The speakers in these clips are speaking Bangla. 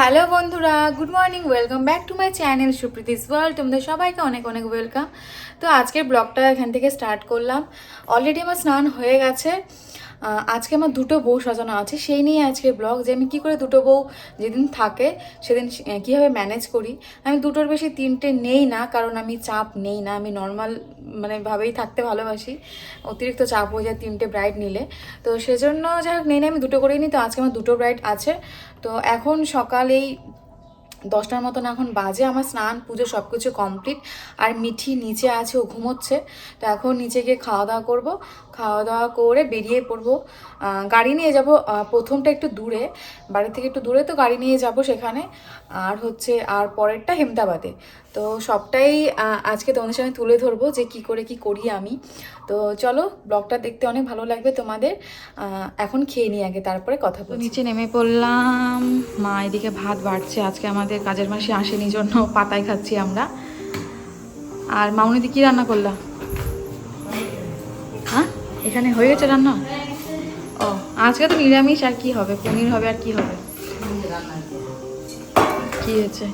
হ্যালো বন্ধুরা good morning welcome back to my channel Supriti's world তোমাদের সবাইকে অনেক অনেক ওয়েলকাম তো আজকের ব্লগটা এখান থেকে স্টার্ট করলাম। অলরেডি আমার স্নান হয়ে গেছে। আজকে আমার দুটো বউ সাজানো আছে। সেই নিয়ে আজকে ব্লগ যে আমি কী করে দুটো বউ যেদিন থাকে, সেদিন কীভাবে ম্যানেজ করি, আমি দুটোর বেশি তিনটে নেই না, কারণ আমি চাপ নেই না, আমি নর্মাল মানে ভাবেই থাকতে ভালোবাসি। অতিরিক্ত চাপ হয়ে যায় তিনটে ব্রাইড নিলে। তো সেজন্য যাই হোক, নেই না আমি দুটো করেই নিই তো আজকে আমার দুটো ব্রাইড আছে। তো এখন সকালেই দশটার মতন এখন বাজে, আমার স্নান, পুজো সব কিছু কমপ্লিট আর মিঠি নিচে আছে, ও ঘুমোচ্ছে। তো এখন নিচে গিয়ে খাওয়া দাওয়া করব। খাওয়া দাওয়া করে বেরিয়ে পড়ব। গাড়ি নিয়ে যাব প্রথমটা একটু দূরে বাড়ি থেকে একটু দূরে তো গাড়ি নিয়ে যাব সেখানে। আর হচ্ছে, আর পরেরটা হেমদাবাদে। তো সবটাই আজকে তোমাদের সঙ্গে তুলে ধরবো যে কি করে কি করি আমি। তো চলো ব্লগটা দেখতে অনেক ভালো লাগবে তোমাদের। এখন খেয়ে নিই আগে তারপরে কথা বলছি। নিচে নেমে পড়লাম। মা এদিকে ভাত বাড়ছে। আজকে আমাদের কাজের মাসে আসেনি জন্য পাতায় খাচ্ছি আমরা। আর মামুনিদি কি রান্না করলা? হ্যাঁ? এখানে হয়ে গেছে রান্না? ও আজকে তো নিরামিষ আর কি হবে? পনির হবে আর কি হবে? কি হয়েছে?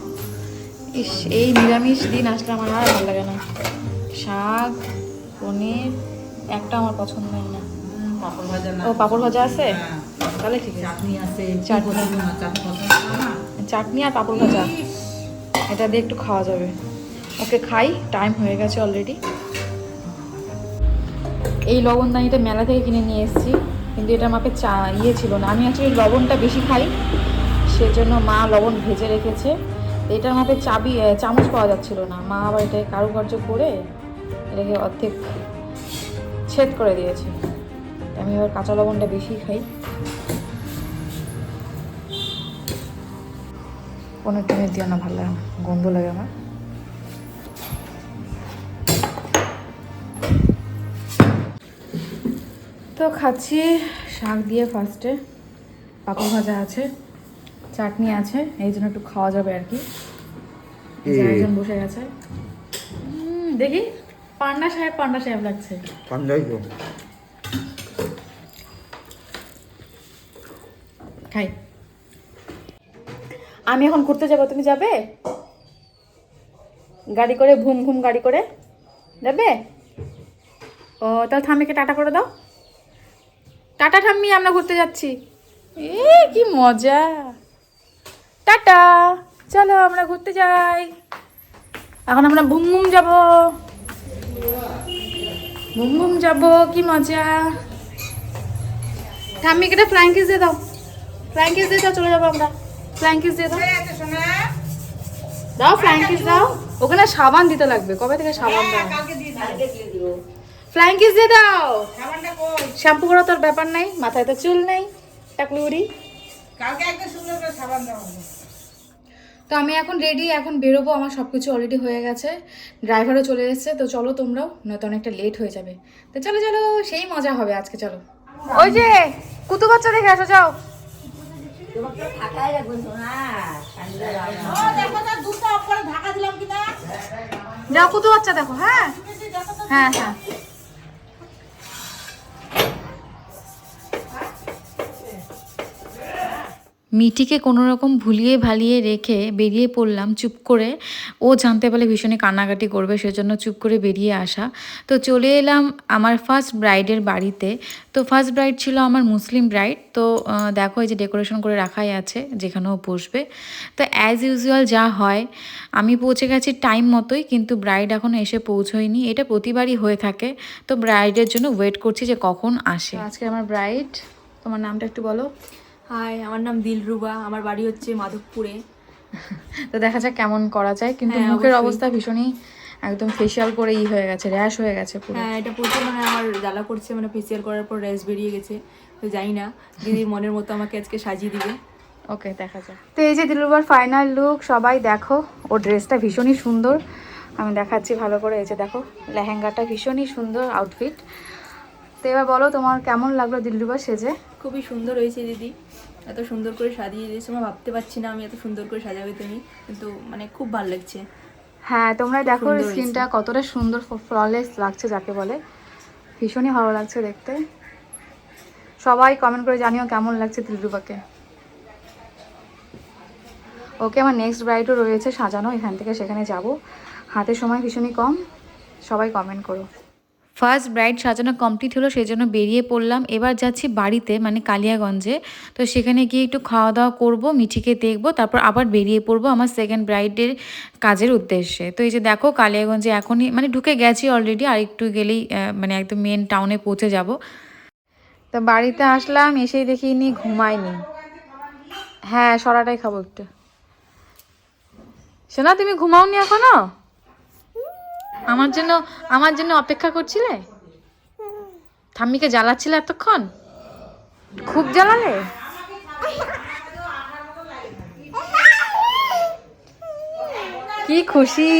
ইস এই নিরামিষ দিন আসলে আমার আর ভালো লাগে না। শাক পনির একটা আমার পছন্দ হয় না। পাপড় ভাজা ও পাপড় ভাজা আছে? হ্যাঁ। তাহলে ঠিক আছে? চাটনি আর পাপড় ভাজা। এটা দিয়ে একটু খাওয়া যাবে। ওকে খাই। টাইম হয়ে গেছে অলরেডি এই লবণদানিটা মেলা থেকে কিনে নিয়ে এসেছি। কিন্তু এটা আমাকে চা ইয়ে ছিল না। আমি অ্যাকচুয়ালি লবণটা বেশি খাই। সেজন্য মা লবণ ভেজে রেখেছে। এটার মাপে চাবি চামচ পাওয়া যাচ্ছিল না। মা আবার এটাকে কারুকার্য করে এটাকে অর্ধেক ছেদ করে দিয়েছে। আমি এবার কাঁচা লবণটা বেশি খাই। পনেরো টমেটো দিও না, ভালো লাগে গন্ধ লাগে আমার। তো খাচ্ছি শাক দিয়ে ফার্স্টে পাপড় ভাজা আছে। চাটনি আছে এই জন্য একটু খাওয়া যাবে আর কি। একজন বসে গেছে। দেখি পান্ডা সাহেব পান্ডা সাহেব লাগছে। পাঞ্জাবি তো। খাই। আমি এখন ঘুরতে যাব তুমি যাবে? গাড়ি করে ঘুম ঘুম গাড়ি করে যাবে? ও তাহলে থামিকে টাটা করে দাও। টাটা ঠাম্মি আমরা ঘুরতে যাচ্ছি। এ কি মজা। টাটা। চলো আমরা ঘুরতে যাই। এখন আমরা ভুম ভুম যাব। ভুম ভুম যাব কি মজা। ঠাম্মিকে একটা ফ্লাইং কিস দিয়ে দাও। ফ্লাইং কিস দিয়ে দাও চলে যাব আমরা। ফ্লাইং কিস দিয়ে দাও। দাও ফ্লাইং কিস দাও ওখানে সাবান দিতে লাগবে। কবে থেকে সাবান দাও। ফ্লাইং কিস দিয়ে দাও? শ্যাম্পু করা তোর ব্যাপার নাই। মাথায় তো চুল নেই। টাকলি উড়ি কালকে একদম সুন্দর করে সাবান দেওয়া হবে। তো আমি এখন রেডি এখন বেরোবো আমার সব কিছু অলরেডি হয়ে গেছে। ড্রাইভারও চলে এসেছে তো চলো তোমরাও নয়তো অনেকটা লেট হয়ে যাবে। তো চলো চলো সেই মজা হবে আজকে চলো। ওই যে কুতু বাচ্চা দেখে আসো যাও? যাও কুতু বাচ্চা দেখো হ্যাঁ? হ্যাঁ হ্যাঁ। মিটিকে কোনো রকম ভুলিয়ে ভালিয়ে রেখে বেরিয়ে পড়লাম, চুপ করে। ও জানতে পারলে ভীষণই কান্নাকাটি করবে, সেজন্য চুপ করে বেরিয়ে আসা। তো চলে এলাম আমার ফার্স্ট ব্রাইডের বাড়িতে। তো ফার্স্ট ব্রাইড ছিল আমার মুসলিম ব্রাইড তো দেখো এই যে ডেকোরেশন করে রাখাই আছে যেখানেও বসবে। তো অ্যাজ ইউজুয়াল যা হয়, আমি পৌঁছে গেছি টাইম মতোই, কিন্তু ব্রাইড এখনও এসে পৌঁছয়নি। এটা প্রতিবারই হয়ে থাকে। তো ব্রাইডের জন্য ওয়েট করছি যে কখন আসে। আজকে আমার ব্রাইড তোমার নামটা একটু বলো। হাই আমার নাম দিলরুবা আমার বাড়ি হচ্ছে মাধবপুরে। তো দেখা যাক কেমন করা যায় কিন্তু হ্যাঁ, মুখের অবস্থা ভীষণই একদম ফেশিয়াল করে ই হয়ে গেছে র্যাশ হয়ে গেছে পুরো। হ্যাঁ এটা প্রচুর মানে আমার জ্বালা করছে মানে ফেসিয়াল করার পর রেস বেরিয়ে গেছে তো জানি না। দিদি মনের মতো আমাকে আজকে সাজিয়ে দিবে। ওকে দেখা যাক। তো এই যে দিলুবার ফাইনাল লুক সবাই দেখো ওর ড্রেসটা ভীষণই সুন্দর। আমি দেখাচ্ছি ভালো করে এই যে দেখো লেহেঙ্গাটা ভীষণই সুন্দর আউটফিট তো এবার বলো তোমার কেমন লাগল দিলরুবা সেজে? খুবই সুন্দর হয়েছে দিদি। এত সুন্দর করে সাজিয়ে দিয়েছে। আমার ভাবতে পারছি না আমি এত সুন্দর করে সাজাবে তুমি কিন্তু মানে খুব ভালো লাগছে। হ্যাঁ তোমরা দেখো স্কিনটা কতটা সুন্দর ফ্ললেস লাগছে যাকে বলে। ভীষণই ভালো লাগছে দেখতে। সবাই কমেন্ট করে জানিও কেমন লাগছে দিলরুবাকে ওকে আমার নেক্সট ব্রাইডও রয়েছে সাজানো এখান থেকে সেখানে যাব। হাতে সময় ভীষণই কম। সবাই কমেন্ট করো। ফার্স্ট ব্রাইড সাজানো কমপ্লিট হলো, সেই জন্য বেরিয়ে পড়লাম। এবার যাচ্ছি বাড়িতে মানে কালিয়াগঞ্জে। তো সেখানে গিয়ে একটু খাওয়া দাওয়া করব, মিঠিকে দেখব, তারপর আবার বেরিয়ে পড়ব আমার সেকেন্ড ব্রাইডের কাজের উদ্দেশ্যে। তো এই যে দেখো, কালিয়াগঞ্জে এখনই মানে ঢুকে গেছি অলরেডি আর একটু গেলেই মানে একদম মেন টাউনে পৌঁছে যাব। তো বাড়িতে আসলাম, এসেই দেখি নি ঘুমায়নি। হ্যাঁ সরাটাই খাব একটু। শোনা তুমি ঘুমাওনি এখনও? আমার জন্য আমার জন্য অপেক্ষা করছিলে? ঠাম্মিকে জ্বালাচ্ছিলে এতক্ষণ? খুব জ্বালালে? কি খুশি?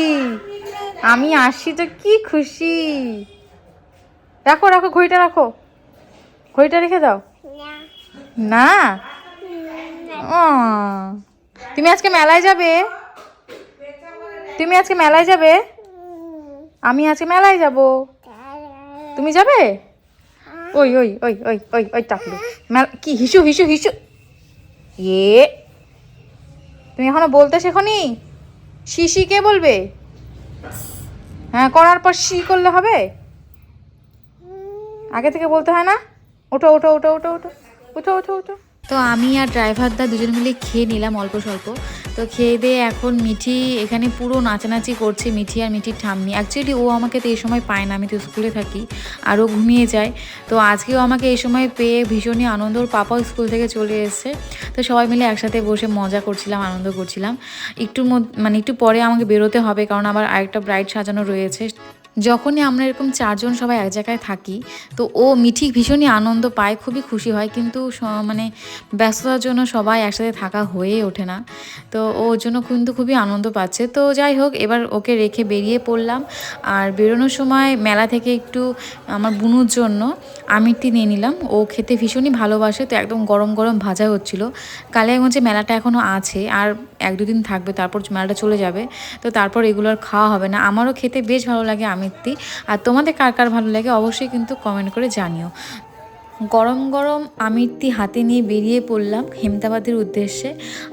আমি আসছি তো, কি খুশি? রাখো রাখো, ঘড়িটা রাখো। ঘড়িটা রেখে দাও। না? ও। তুমি আজকে মেলায় যাবে? তুমি আজকে মেলায় যাবে? আমি আজকে মেলায় যাব। তুমি যাবে? ওই ওই ওই ওই ওই ওই টাকলু মেলা কি হিসু হিসু হিসু। এ। তুমি এখনও বলতে শেখনি? শি শি কে বলবে? হ্যাঁ করার পর শি করলে হবে? আগে থেকে বলতে হয় না? ওঠো ওঠো ওঠো ওঠো ওঠো। উঠো উঠো উঠো। তো আমি আর ড্রাইভারদা দুজন মিলে খেয়ে নিলাম অল্প স্বল্প। তো খেয়ে দিয়ে এখন মিঠি এখানে পুরো নাচানাচি করছে মিঠি আর মিঠির ঠাম্মি। অ্যাকচুয়ালি ও আমাকে তো এই সময় পায় না, আমি তো স্কুলে থাকি আরও ঘুমিয়ে যায়। তো আজকেও আমাকে এই সময় পেয়ে ভীষণই আনন্দ, ওর পাপাও স্কুল থেকে চলে এসছে। তো সবাই মিলে একসাথে বসে মজা করছিলাম, আনন্দ করছিলাম। একটু মানে একটু পরে আমাকে বেরোতে হবে, কারণ আবার আরেকটা ব্রাইড সাজানো রয়েছে। যখনই আমরা এরকম চারজন সবাই এক জায়গায় থাকি, তো ও মিঠি ভীষণই আনন্দ পায়, খুবই খুশি হয়। কিন্তু মানে ব্যস্ততার জন্য সবাই একসাথে থাকা হয়ে ওঠে না। তো ওর জন্য কিন্তু খুবই আনন্দ পাচ্ছে। তো যাই হোক, এবার ওকে রেখে বেরিয়ে পড়লাম। আর বেরোনোর সময় মেলা থেকে একটু আমার বুনুর জন্য আমিরটি নিয়ে নিলাম। ও খেতে ভীষণই ভালোবাসে, তো একদম গরম গরম ভাজা হচ্ছিল। কালিয়াগঞ্জে মেলাটা এখনও আছে, আর এক দুদিন থাকবে, তারপর মেলাটা চলে যাবে। তো তারপর এগুলো আর খাওয়া হবে না। আমারও খেতে বেশ ভালো লাগে আমিরটি। আর তোমাদের কার কার ভালো লাগে অবশ্যই কিন্তু কমেন্ট করে জানিও। গরম গরম আমিরটি হাতে নিয়ে বেরিয়ে পড়লাম হেমতাবাদের উদ্দেশ্যে।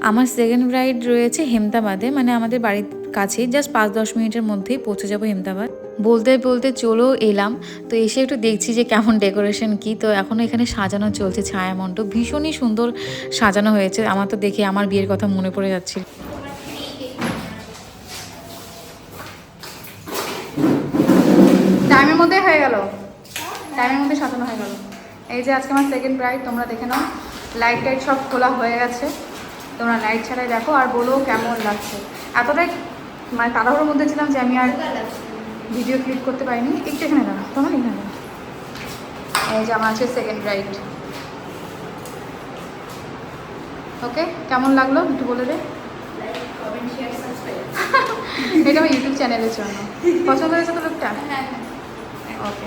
আমার সেকেন্ড রাইড রয়েছে হেমতাবাদে মানে আমাদের বাড়ির কাছেই জাস্ট পাঁচ দশ মিনিটের মধ্যেই পৌঁছে যাব হেমতাবাদ। বলতে বলতে চলেও এলাম, তো এসে একটু দেখছি যে কেমন ডেকোরেশন কি। তো এখনও এখানে সাজানো চলছে ছায়া মণ্ডপ ভীষণই সুন্দর সাজানো হয়েছে। আমার তো দেখে আমার বিয়ের কথা মনে পড়ে যাচ্ছে। টাইমের মধ্যে হয়ে গেল। টাইমের মধ্যে সাজানো হয়ে গেল। এই যে আজকে আমার সেকেন্ড ব্রাইড তোমরা দেখে নাও। লাইট টাইট সব খোলা হয়ে গেছে। তোমরা লাইট ছাড়াই দেখো আর বলো কেমন লাগছে। এতটাই মানে তাড়াহুড়োর মধ্যে ছিলাম যে আমি আর ভিডিও ক্লিক করতে পারিনি। একটু এখানে দাঁড়া তোমার এখানে দাঁড়া এই যে আমার আছে সেকেন্ড ব্রাইড ওকে কেমন লাগল? একটু বলে দে। এটা আমার ইউটিউব চ্যানেলের জন্য। পছন্দ হয়েছে তো লোকটা ওকে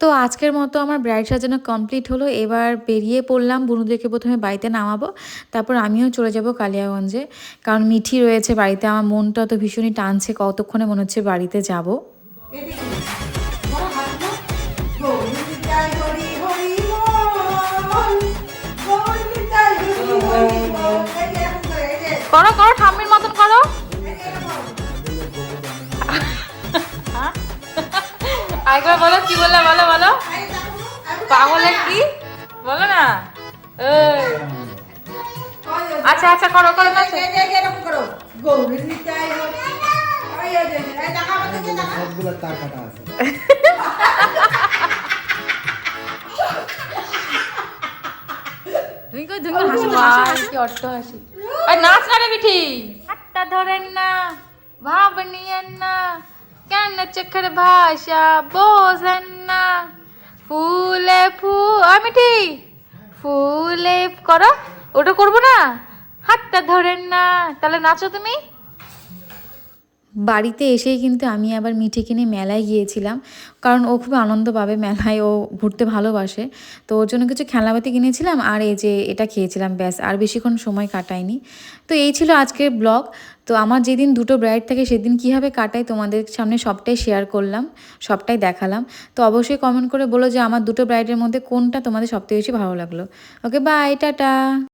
তো আজকের মতো আমার ব্রাইড সাজানো কমপ্লিট হলো। এবার বেরিয়ে পড়লাম, বুনুদেরকে প্রথমে বাড়িতে নামাবো। তারপর আমিও চলে যাব কালিয়াগঞ্জে। কারণ মিঠি রয়েছে বাড়িতে, আমার মনটা তো ভীষণই টানছে, কতক্ষণে মনে হচ্ছে বাড়িতে যাব। করো করো। কি বললে বলো বলো। পাগলে কি? বলো না। আচ্ছা আচ্ছা করো করো হাসি হাসি কি অট্ট হাসি। আর নাচ না রে বিঠি। হাতটা ধরেন না ভাব নিয়েন না। কেন চোখের ভাষা বোঝেন না? ফুলে ফু মিঠি! ফুলে করো, ওটা করব না? হাতটা ধরেন না। তাহলে নাচো তুমি। বাড়িতে এসেই কিন্তু আমি আবার মিঠে কিনে মেলায় গিয়েছিলাম। কারণ ও খুব আনন্দ পাবে মেলায়, ও ঘুরতে ভালোবাসে। তো ওর জন্য কিছু খেলাবাতি কিনেছিলাম আর এই যে এটা খেয়েছিলাম ব্যাস, আর বেশিক্ষণ সময় কাটায়নি। তো এই ছিল আজকের ব্লগ। তো আমার যেদিন দুটো ব্রাইড থাকে সেদিন কীভাবে কাটাই তোমাদের সামনে সবটাই শেয়ার করলাম, সবটাই দেখালাম। তো অবশ্যই কমেন্ট করে বলো যে আমার দুটো ব্রাইডের মধ্যে কোনটা তোমাদের সবথেকে বেশি ভালো লাগল। Okay bye tata.